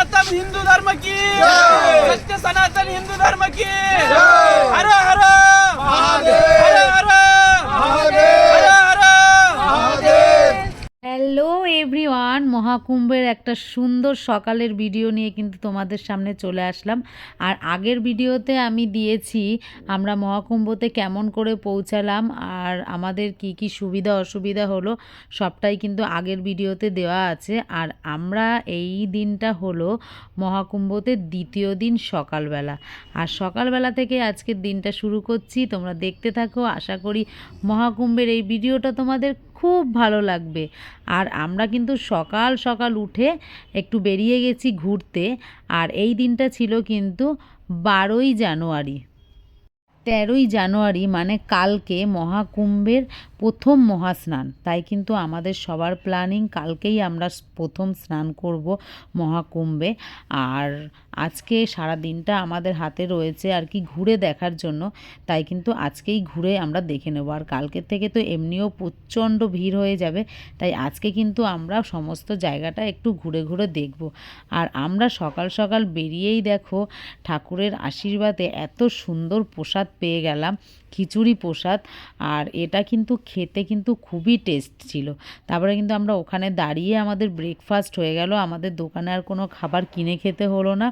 सनातन हिंदू धर्म की। सत्य सनातन हिंदू धर्म की। हर এভরিওয়ান, মহাকুম্ভের একটা সুন্দর সকালের ভিডিও নিয়ে কিন্তু তোমাদের সামনে চলে আসলাম। আর আগের ভিডিওতে আমি দিয়েছি আমরা মহাকুম্ভতে কেমন করে পৌঁছালাম আর আমাদের কি কি সুবিধা, অসুবিধা হলো, সবটাই কিন্তু আগের ভিডিওতে দেওয়া আছে। আর আমরা এই দিনটা হলো মহাকুম্ভতে দ্বিতীয় দিন সকালবেলা। আর সকালবেলা থেকে আজকের দিনটা শুরু করছি। তোমরা দেখতে থাকো। আশা করি মহাকুম্ভের এই ভিডিওটা তোমাদের খুব ভালো লাগবে। আর আমরা কিন্তু সকাল সকাল উঠে একটু বেরিয়ে গেছি ঘুরতে, আর এই দিনটা ছিল কিন্তু বারোই জানুয়ারি। তেরোই জানুয়ারি মানে কালকে মহাকুম্ভের প্রথম মহাস্নান। তাই কিন্তু আমাদের সবার প্ল্যানিং কালকেই আমরা প্রথম স্নান করব মহাকুম্ভে। আর আজকে সারা দিনটা আমাদের হাতে রয়েছে আর কি ঘুরে দেখার জন্য, তাই কিন্তু আজকেই ঘুরে আমরা দেখে নেব। আর কালকের থেকে তো এমনিও প্রচণ্ড ভিড় হয়ে যাবে, তাই আজকে কিন্তু আমরা সমস্ত জায়গাটা একটু ঘুরে ঘুরে দেখব। আর আমরা সকাল সকাল বেরিয়েই দেখো, ঠাকুরের আশীর্বাদে এত সুন্দর প্রসাদ পেয়ে গেলাম, খিচুড়ি প্রসাদ, আর এটা কিন্তু খেতে কিন্তু খুবই টেস্ট ছিল। তারপরে কিন্তু আমরা ওখানে দাঁড়িয়ে আমাদের ব্রেকফাস্ট হয়ে গেল, আমাদের দোকানে আর কোনো খাবার কিনে খেতে হলো না।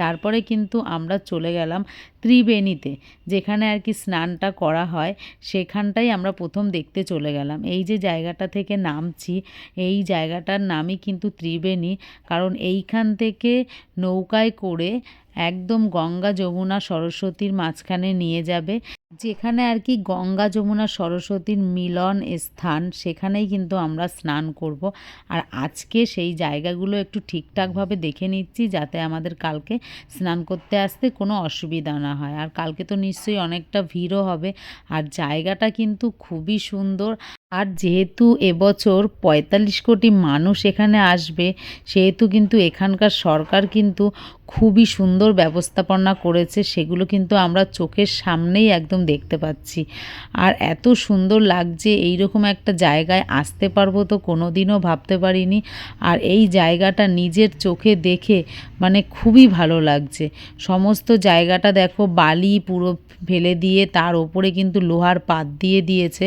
তারপরে কিন্তু আমরা চলে গেলাম ত্রিবেণীতে, যেখানে আর কি স্নানটা করা হয়, সেখানটাই আমরা প্রথম দেখতে চলে গেলাম। এই যে জায়গাটা থেকে নামছি, এই জায়গাটার নামই কিন্তু ত্রিবেণী, কারণ এইখান থেকে নৌকায় করে একদম গঙ্গা যমুনা সরস্বতীর মাঝখানে নিয়ে যাবে। যেখানে আর কি গঙ্গা যমুনা সরস্বতীর মিলন স্থান, সেখানেই কিন্তু আমরা স্নান করব। আর আজকে সেই জায়গাগুলো একটু ঠিকঠাকভাবে দেখে নিচ্ছি, যাতে আমাদের কালকে স্নান করতে আসতে কোনো অসুবিধা না হয়। আর কালকে তো নিশ্চয়ই অনেকটা ভিড়ও হবে। আর জায়গাটা কিন্তু খুবই সুন্দর। আর যেহেতু এবছর পঁয়তাল্লিশ কোটি মানুষ এখানে আসবে, সেহেতু কিন্তু এখানকার সরকার কিন্তু খুবই সুন্দর ব্যবস্থাপনা করেছে, সেগুলো কিন্তু আমরা চোখের সামনেই একদম দেখতে পাচ্ছি। আর এত সুন্দর লাগছে, এইরকম একটা জায়গায় আসতে পারব তো কোনো দিনও ভাবতে পারিনি। আর এই জায়গাটা নিজের চোখে দেখে মানে খুবই ভালো লাগছে। সমস্ত জায়গাটা দেখো বালি পুরো ফেলে দিয়ে তার ওপরে কিন্তু লোহার পাত দিয়ে দিয়েছে।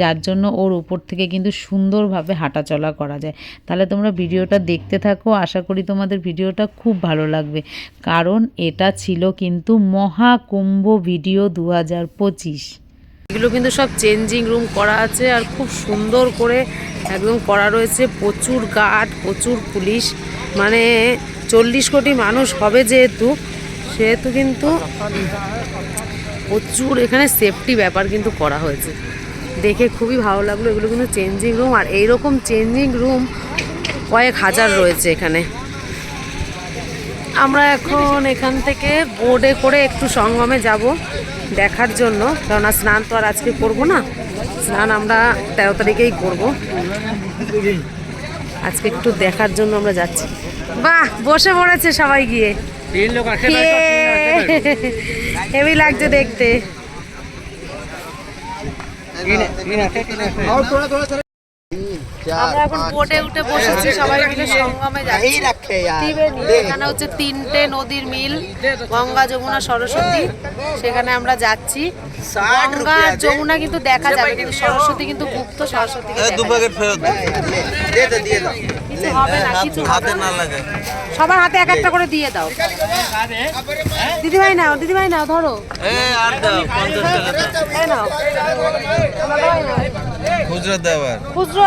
যার জন্য ওর উপর থেকে কিন্তু সুন্দরভাবে হাঁটাচলা করা যায়। তাহলে তোমরা ভিডিওটা দেখতে থাকো, আশা করি তোমাদের ভিডিওটা খুব ভালো লাগবে। কারণ এটা ছিল কিন্তু মহাকুম্ভ ভিডিও দু হাজার পঁচিশ। এগুলো কিন্তু সব চেঞ্জিং রুম করা আছে আর খুব সুন্দর করে একদম করা রয়েছে। প্রচুর গার্ড প্রচুর পুলিশ মানে চল্লিশ কোটি মানুষ হবে যেহেতু, সেহেতু কিন্তু প্রচুর এখানে সেফটি ব্যাপার কিন্তু করা হয়েছে। দেখে খুবই ভালো লাগল। এগুলো কিন্তু চেঞ্জিং রুম আর এইরকম চেঞ্জিং রুম কয়েক হাজার রয়েছে এখানে। আমরা এখন এখান থেকে বোর্ডে করে একটু সঙ্গমে যাব দেখার জন্য। কেননা স্নান তো আর আজকে করব না। স্নান আমরা তেরো তারিখেই করব। আজকে একটু দেখার জন্য আমরা যাচ্ছি। বাহ বসে পড়েছে সবাই গিয়ে। হেভি লাগছে দেখতে। আমরা এখন বোটে উঠে বসেছি সবাই মিলে সঙ্গমে যাচ্ছি। এখানে হচ্ছে তিনটে নদীর মিল গঙ্গা যমুনা সরস্বতী। সেখানে আমরা যাচ্ছি। গঙ্গা আর যমুনা কিন্তু দেখা যাবে কিন্তু সরস্বতী কিন্তু গুপ্ত সরস্বতী হাতে না। লাগে। সবার হাতে এক একটা করে দিয়ে দাও। দিদিভাই নাও দিদিভাই নাও ধরো। এই নাও। খুচরো দেওয়ার খুচরো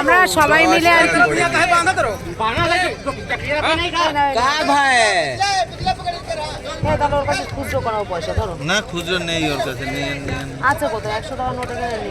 আমার সবাই মিলে আর কি হ্যাঁ না খুচরো নেই ওর কাছে নিয়ে নিয়ে। আচ্ছা কত একশো টাকা নোট নেই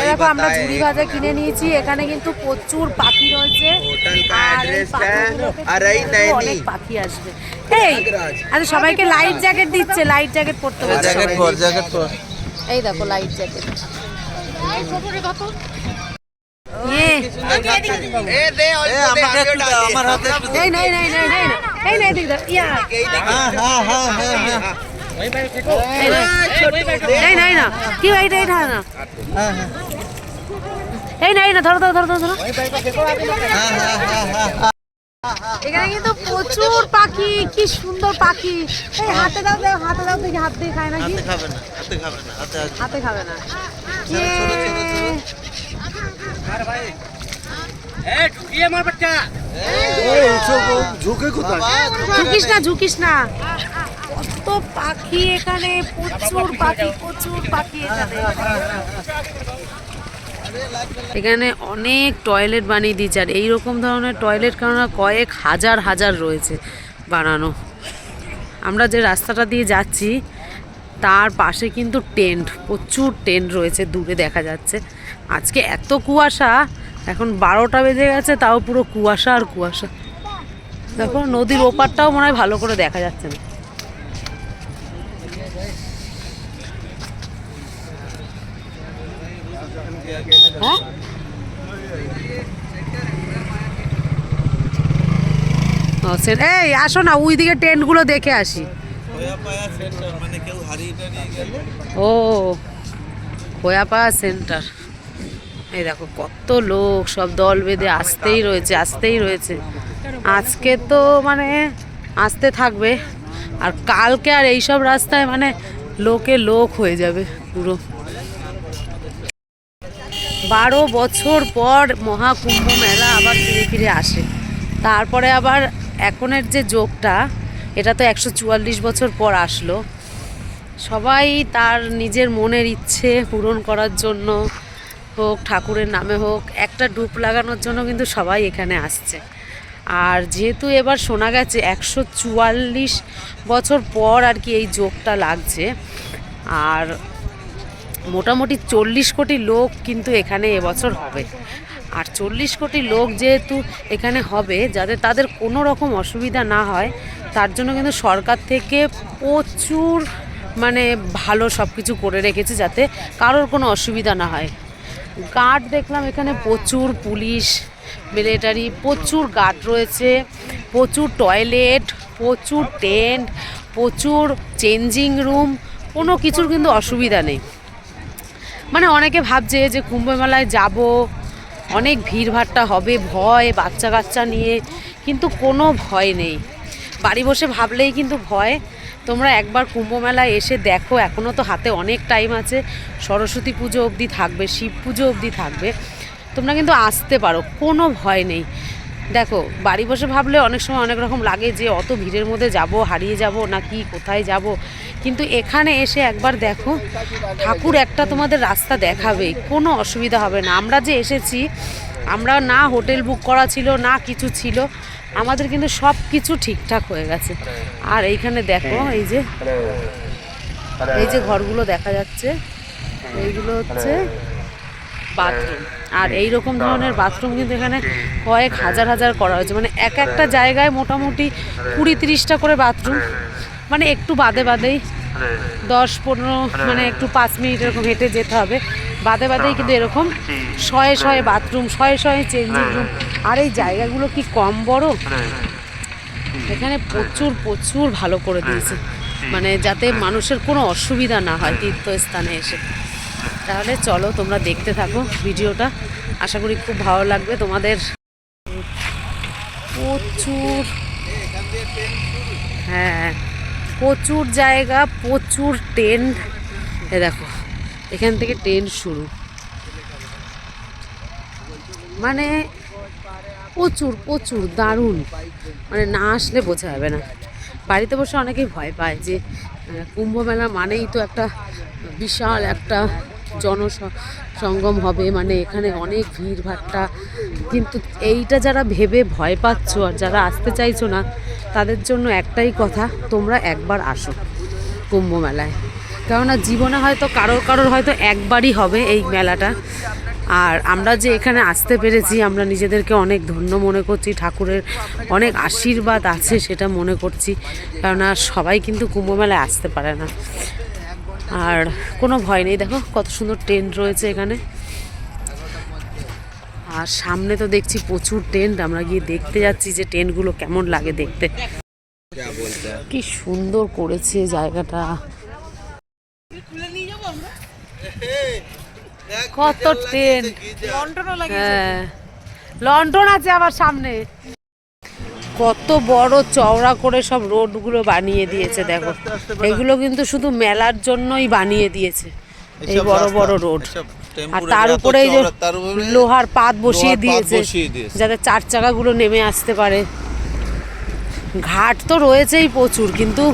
দেখো আমরা ঝুড়ি ভাজা কিনে নিয়েছি এখানে কিন্তু প্রচুর পাখি রয়েছে অনেক পাখি আসবে এই আচ্ছা সবাইকে লাইট জ্যাকেট দিচ্ছে লাইট জ্যাকেট পরতে হবে এই দেখো লাইট জ্যাকেট আমার হাতে এই নাই নাই নাই নাই নাই নাই দেখ ইয়া হ্যাঁ হ্যাঁ হ্যাঁ হ্যাঁ এই না কি ভাই এটা এটা না? এই না ধরো ধরো ধরো ধরো ধরো। এখানে কিন্তু প্রচুর পাখি কি সুন্দর পাখি। এই হাতে দাও দাও হাতে দাও দেখি হাত দিয়ে খায় নাকি? হাতে খাবে না হাতে খাবে না হাতে হাতে খাবে না। ঝুঁকিস না ঝুঁকিস না। কত পাখি এখানে, প্রচুর পাখি প্রচুর পাখি এখানে। এখানে অনেক টয়লেট বানিয়ে দিয়েছে, আর এইরকম ধরনের টয়লেট কেননা কয়েক হাজার হাজার রয়েছে বানানো। আমরা যে রাস্তাটা দিয়ে যাচ্ছি, তার পাশে কিন্তু টেন্ট, প্রচুর টেন্ট রয়েছে, দূরে দেখা যাচ্ছে। আজকে এত কুয়াশা, এখন বারোটা বেজে গেছে, তাও পুরো কুয়াশা আর কুয়াশা। দেখো, নদীর ওপারটাও মনে হয় ভালো করে দেখা যাচ্ছে না। হ্যাঁ? ও, সে- এই আসো না ওই দিকে টেন্টগুলো দেখে আসি। মানে ও খোয়াপাড়া সেন্টার এই দেখো কত লোক সব দল বেঁধে আসতেই রয়েছে আসতেই রয়েছে। আজকে তো মানে আসতে থাকবে আর কালকে আর এইসব রাস্তায় মানে লোকে লোক হয়ে যাবে পুরো। বারো বছর পর মহাকুম্ভ মেলা আবার ফিরে ফিরে আসে। তারপরে আবার এখনের যে যোগটা, এটা তো একশো চুয়াল্লিশ বছর পর আসলো। সবাই তার নিজের মনের ইচ্ছে পূরণ করার জন্য হোক, ঠাকুরের নামে হোক, একটা ডুব লাগানোর জন্য কিন্তু সবাই এখানে আসছে। আর যেহেতু এবার শোনা গেছে একশো চুয়াল্লিশ বছর পর আর কি এই যোগটা লাগছে, আর মোটামুটি চল্লিশ কোটি লোক কিন্তু এখানে এবছর হবে। আর চল্লিশ কোটি লোক যেহেতু এখানে হবে, যাতে তাদের কোনো রকম অসুবিধা না হয়, তার জন্য কিন্তু সরকার থেকে প্রচুর মানে ভালো সব কিছু করে রেখেছে যাতে কারোর কোনো অসুবিধা না হয়। গার্ড দেখলাম এখানে প্রচুর পুলিশ, মিলিটারি, প্রচুর গার্ড রয়েছে, প্রচুর টয়লেট, প্রচুর টেন্ট, প্রচুর চেঞ্জিং রুম, কোনো কিছুর কিন্তু অসুবিধা নেই। মানে অনেকে ভাবছে যে কুম্ভ মেলায় যাব, অনেক ভিড়ভাট্টা হবে, ভয় বাচ্চা কাচ্চা নিয়ে, কিন্তু কোনো ভয় নেই। বাড়ি বসে ভাবলেই কিন্তু ভয়। তোমরা একবার কুম্ভ মেলায় এসে দেখো এখনও তো হাতে অনেক টাইম আছে। সরস্বতী পুজো অবধি থাকবে, শিব পুজো অবধি থাকবে। তোমরা কিন্তু আসতে পারো, কোনো ভয় নেই। দেখো, বাড়ি বসে ভাবলে অনেক সময় অনেক রকম লাগে যে অত ভিড়ের মধ্যে যাব, হারিয়ে যাব না কি, কোথায় যাব। কিন্তু এখানে এসে একবার দেখো, ঠাকুর একটা তোমাদের রাস্তা দেখাবে, কোনো অসুবিধা হবে না। আমরা যে এসেছি, আমরা না হোটেল বুক করা ছিল, না কিছু ছিল, আমাদের কিন্তু সব কিছু ঠিকঠাক হয়ে গেছে। আর এইখানে দেখো, এই যে এই যে ঘরগুলো দেখা যাচ্ছে, এইগুলো হচ্ছে বাথরুম। আর এই রকম ধরনের বাথরুম কিন্তু এখানে কয়েক হাজার হাজার করা হয়েছে। মানে এক একটা জায়গায় মোটামুটি কুড়ি তিরিশটা করে বাথরুম মানে একটু বাদে বাদেই দশ পনেরো মানে একটু পাঁচ মিনিট এরকম হেঁটে যেতে হবে। বাদে বাদেই কিন্তু এরকম শয়ে শয়ে বাথরুম শয়ে শয়ে চেঞ্জিং রুম আর এই জায়গাগুলো কি কম বড়? এখানে প্রচুর প্রচুর ভালো করে দিয়েছে। মানে যাতে মানুষের কোনো অসুবিধা না হয় তীর্থস্থানে এসে। তাহলে চলো তোমরা দেখতে থাকো ভিডিওটা। আশা করি খুব ভালো লাগবে তোমাদের। প্রচুর। হ্যাঁ প্রচুর জায়গা, প্রচুর টেন্ট এ দেখো, এখান থেকে টেন্ট শুরু। মানে প্রচুর প্রচুর, দারুণ। মানে না আসলে বোঝা যাবে না। বাড়িতে বসে অনেকেই ভয় পায় যে কুম্ভ মেলা মানেই তো একটা বিশাল একটা জন সঙ্গম হবে মানে এখানে অনেক ভিড় ভাট্টা কিন্তু এইটা যারা ভেবে ভয় পাচ্ছ আর যারা আসতে চাইছো না, তাদের জন্য একটাই কথা, তোমরা একবার আসো কুম্ভ মেলায় কেননা জীবনে হয়তো কারোর কারোর হয়তো একবারই হবে এই মেলাটা। আর আমরা যে এখানে আসতে পেরেছি, আমরা নিজেদেরকে অনেক ধন্য মনে করছি, ঠাকুরের অনেক আশীর্বাদ আছে সেটা মনে করছি। কেননা সবাই কিন্তু কুম্ভ মেলায় আসতে পারে না। আর কোনো ভয় নেই। দেখো কত সুন্দর টেন্ট রয়েছে এখানে। আর সামনে তো দেখছি প্রচুর টেন্ট আমরা গিয়ে দেখতে যাচ্ছি যে টেন্টগুলো কেমন লাগে দেখতে। কি সুন্দর করেছে জায়গাটা। কত টেন্ট হ্যাঁ। লন্ডন আছে আবার সামনে। কত বড় চওড়া করে সব রোডগুলো বানিয়ে দিয়েছে দেখো। এগুলো কিন্তু শুধু মেলার জন্যই বানিয়ে দিয়েছে এই বড় বড় রোড। আর তার উপরে যে লোহার পাত বসিয়ে দিয়েছে বসিয়ে দিয়েছে। যাতে চার চাকাগুলো নেমে আসতে পারে। ঘাট তো রয়েছেই প্রচুর কিন্তু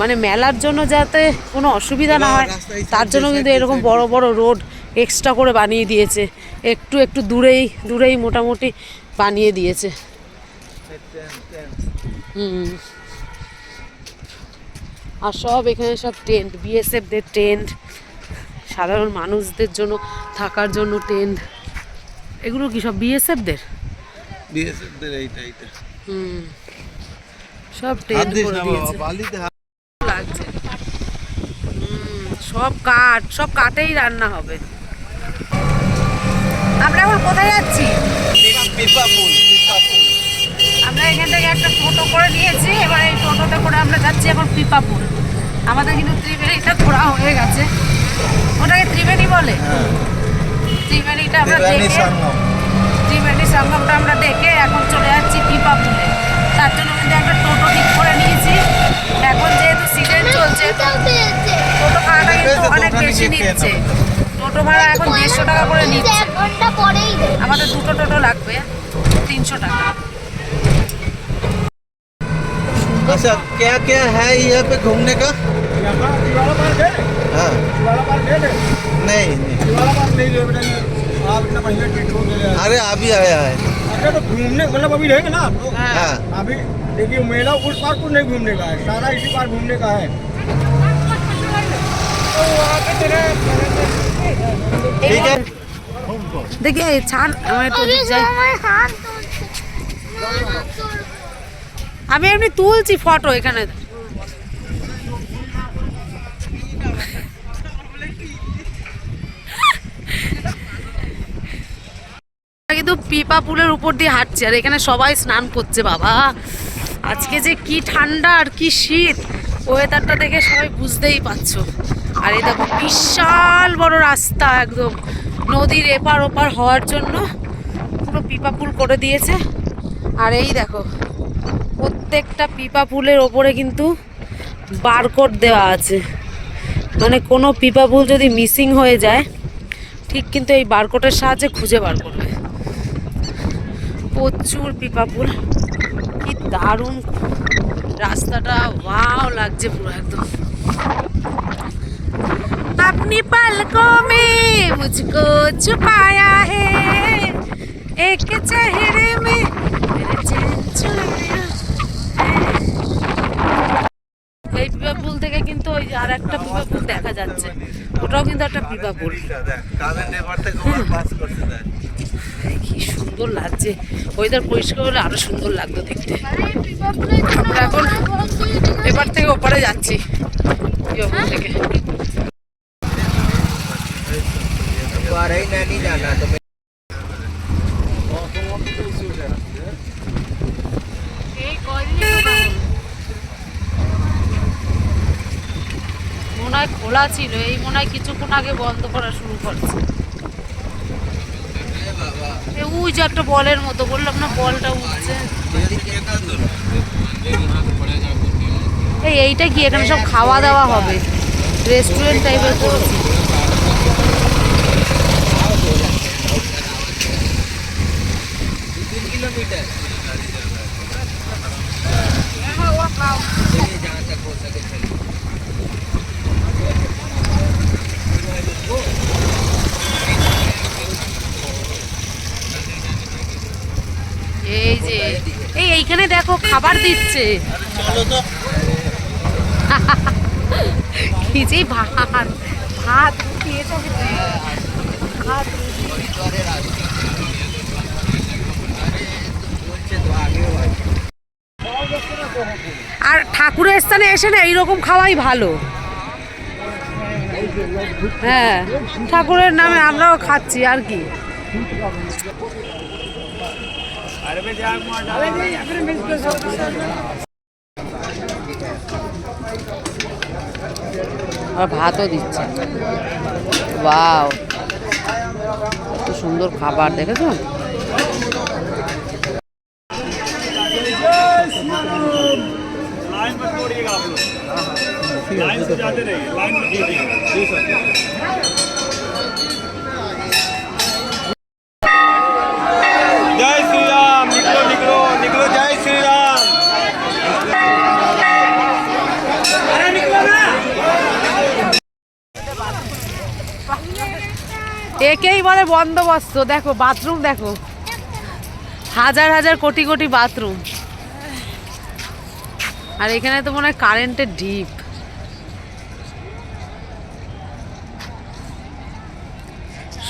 মানে মেলার জন্য যাতে কোনো অসুবিধা না হয় তার জন্য কিন্তু এরকম বড় বড় রোড এক্সট্রা করে বানিয়ে দিয়েছে একটু একটু দূরেই দূরেই মোটামুটি বানিয়ে দিয়েছে। হুম। আর সব এখানে সব টেন্ট বিএসএফদের টেন্ট সাধারণ মানুষদের জন্য থাকার জন্য টেন্ট এগুলো কি সব বিএসএফদের বিএসএফদের এইটা এইটা। হুম। সব টেন্ট করে দিয়েছে। লাগছে। সব কাঠ সব কাঠেই রান্না হবে। আমরা এখন কোথায় যাচ্ছি? পিপা ফুল পিপা ফুল আমরা এখান থেকে একটা টোটো করে নিয়েছি এবার এই টোটোতে করে আমরা যাচ্ছি এখন পিপাপুর। আমাদের কিন্তু ত্রিবেণীটা ঘোরা হয়ে গেছে। ওটাকে ত্রিবেণী বলে? ত্রিবেণীটা আমরা দেখে। ত্রিবেণী সঙ্গমটা আমরা দেখে এখন চলে যাচ্ছি পিপাপুরে। তার জন্য কিন্তু একটা টোটো ঠিক করে নিয়েছি। এখন যেহেতু সিজন চলছে টোটো ভাড়াটা কিন্তু অনেক বেশি নিচ্ছে। টোটো ভাড়া এখন দেড়শো টাকা করে নিচ্ছে। এক ঘণ্টা পরেই দেবে। আমাদের দুটো টোটো লাগবে তিনশো টাকা। अच्छा क्या क्या है यहाँ पे घूमने का? हाँ। अरे अभी आया है। अच्छा तो घूमने मतलब अभी रहेंगे ना अभी देखिए मेला उस पार को नहीं घूमने का है। सारा इसी पार घूमने का है। ठीक है देखिए छान हमें तो আমি এমনি তুলছি ফটো এখানে। কিন্তু পিপা পুলের উপর দিয়ে হাঁটছে, আর এখানে সবাই স্নান করছে, বাবা। আজকে যে কি ঠান্ডা আর কি শীত ওয়েদারটা দেখে সবাই বুঝতেই পারছ। আর এই দেখো, বিশাল বড় রাস্তা একদম। নদীর এপার ওপার হওয়ার জন্য পুরো পিপা পুল করে দিয়েছে। আর এই দেখো প্রত্যেকটা পিপা ফুলের ওপরে কিন্তু বারকোড দেওয়া আছে। মানে কোনো পিপা ফুল যদি মিসিং হয়ে যায়, ঠিক কিন্তু এই বারকোডের সাহায্যে খুঁজে বার করবে। প্রচুর পিপা ফুল। কি দারুণ রাস্তাটা। ওয়াও লাগছে পুরো একদম। আপনি পালকো মে মুঝকো ছুপায়া হে। এক চেহরে মে আর একটা পিপা পুল দেখা যাচ্ছে। ওটাও কিন্তু একটা পিপা দেখ কি সুন্দর লাগছে। ওয়েদার পরিষ্কার হলে আরও সুন্দর লাগতো দেখতে। আমরা এখন এবার থেকে ওপারে যাচ্ছি। থেকে। হয় খোলা ছিল, এই মনে হয় কিছুক্ষণ আগে বন্ধ করা শুরু করছে। ওই যে একটা বলের মতো, বললাম না বলটা উঠছে। এই এইটা কি, এখানে সব খাওয়া দাওয়া হবে? রেস্টুরেন্ট টাইপের করেছে। এই যে, এই এইখানে দেখো খাবার দিচ্ছে। ভাত ভাত আর ঠাকুরের স্থানে এসে না এইরকম খাওয়াই ভালো। হ্যাঁ ঠাকুরের নামে আমরাও খাচ্ছি আর কি। আর ভাতও দিচ্ছে। বাও সুন্দর খাবার দেখেছ? জয় শ্রীরাম জয় শ্রীরাম। একেই বলে বন্দোবস্ত। দেখো বাথরুম দেখো। হাজার হাজার কোটি কোটি বাথরুম আর এখানে তো মনে হয় কারেন্টের ডিপ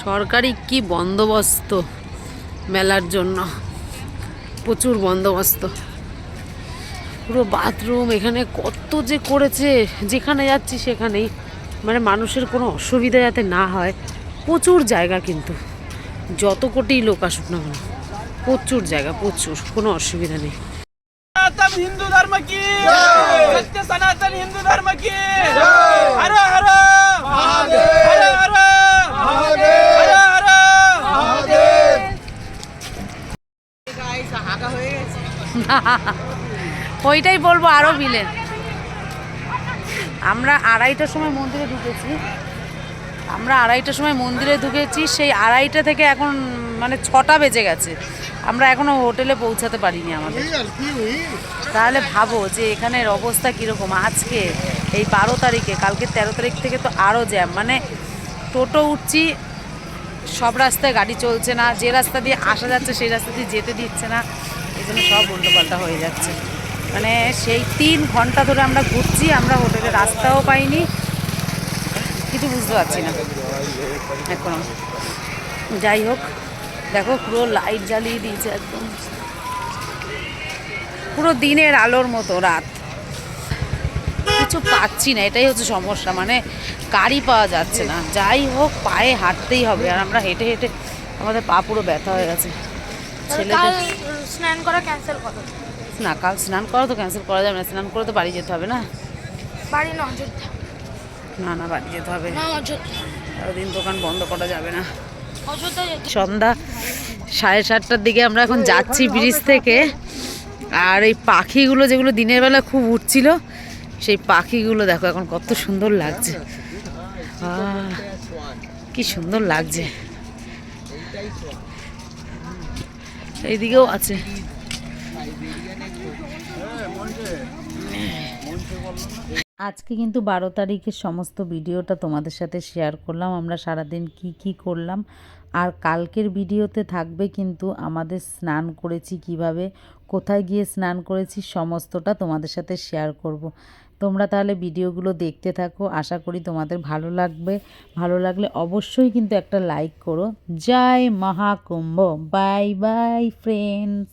সরকারি কি বন্দোবস্ত মেলার জন্য? প্রচুর বন্দোবস্ত। পুরো বাথরুম এখানে কত যে করেছে যেখানে যাচ্ছি সেখানেই। মানে মানুষের কোনো অসুবিধা যাতে না হয় প্রচুর জায়গা কিন্তু। যত কোটি লোক আসুক না কেন প্রচুর জায়গা প্রচুর কোনো অসুবিধা নেই। হিন্দু ধর্ম কি? সনাতন হিন্দু ধর্ম কি? ওইটাই বলব আরও মিলে আমরা আড়াইটার সময় মন্দিরে ঢুকেছি। আমরা আড়াইটার সময় মন্দিরে ঢুকেছি, সেই আড়াইটা থেকে এখন মানে ছটা বেজে গেছে। আমরা এখনও হোটেলে পৌঁছাতে পারিনি আমাদের। তাহলে ভাবো যে এখানের অবস্থা কীরকম আজকে, এই বারো তারিখে, কালকে তেরো তারিখ থেকে তো আরও জ্যাম। মানে টোটো উঠছি, সব রাস্তায় গাড়ি চলছে না, যে রাস্তা দিয়ে আসা যাচ্ছে সেই রাস্তা দিয়ে যেতে দিচ্ছে না। জন্য সব উল্টোপাল্টা হয়ে যাচ্ছে। মানে সেই তিন ঘণ্টা ধরে আমরা ঘুরছি আমরা হোটেলে রাস্তাও পাইনি। কিছু বুঝতে পারছি না। এখনও। যাই হোক দেখো পুরো লাইট জ্বালিয়ে দিয়েছে একদম। পুরো দিনের আলোর মতো রাত। কিছু পাচ্ছি না এটাই হচ্ছে সমস্যা। মানে গাড়ি পাওয়া যাচ্ছে না। যাই হোক পায়ে হাঁটতেই হবে। আর আমরা হেঁটে হেঁটে আমাদের পা পুরো ব্যথা হয়ে গেছে। ছেলেদের স্নান করা ক্যান্সেল করো। না কাল স্নান করা তো ক্যান্সেল করা যাবে না স্নান করে তো বাড়ি যেতে হবে না? বাড়ি না অযোধ্যা। না না বাড়ি যেতে হবে। না অযোধ্যা। সারাদিন দোকান বন্ধ করা যাবে না। সন্ধ্যা সাড়ে সাতটার দিকে আমরা এখন যাচ্ছি ব্রিজ থেকে। আর এই পাখিগুলো যেগুলো দিনের বেলা খুব উঠছিল সেই পাখিগুলো দেখো এখন কত সুন্দর লাগছে। কি সুন্দর লাগছে। এইদিকেও আছে আজকে কিন্তু বারো তারিখের সমস্ত ভিডিওটা তোমাদের সাথে শেয়ার করলাম আমরা সারাদিন কি কি করলাম আর কালকের ভিডিওতে থাকবে কিন্তু আমাদের স্নান করেছি কীভাবে, কোথায় গিয়ে স্নান করেছি, সমস্তটা তোমাদের সাথে শেয়ার করব। তোমরা তাহলে ভিডিওগুলো দেখতে থাকো। আশা করি তোমাদের ভালো লাগবে। ভালো লাগলে অবশ্যই কিন্তু একটা লাইক করো। জয় মহাকুম্ভ। Bye bye friends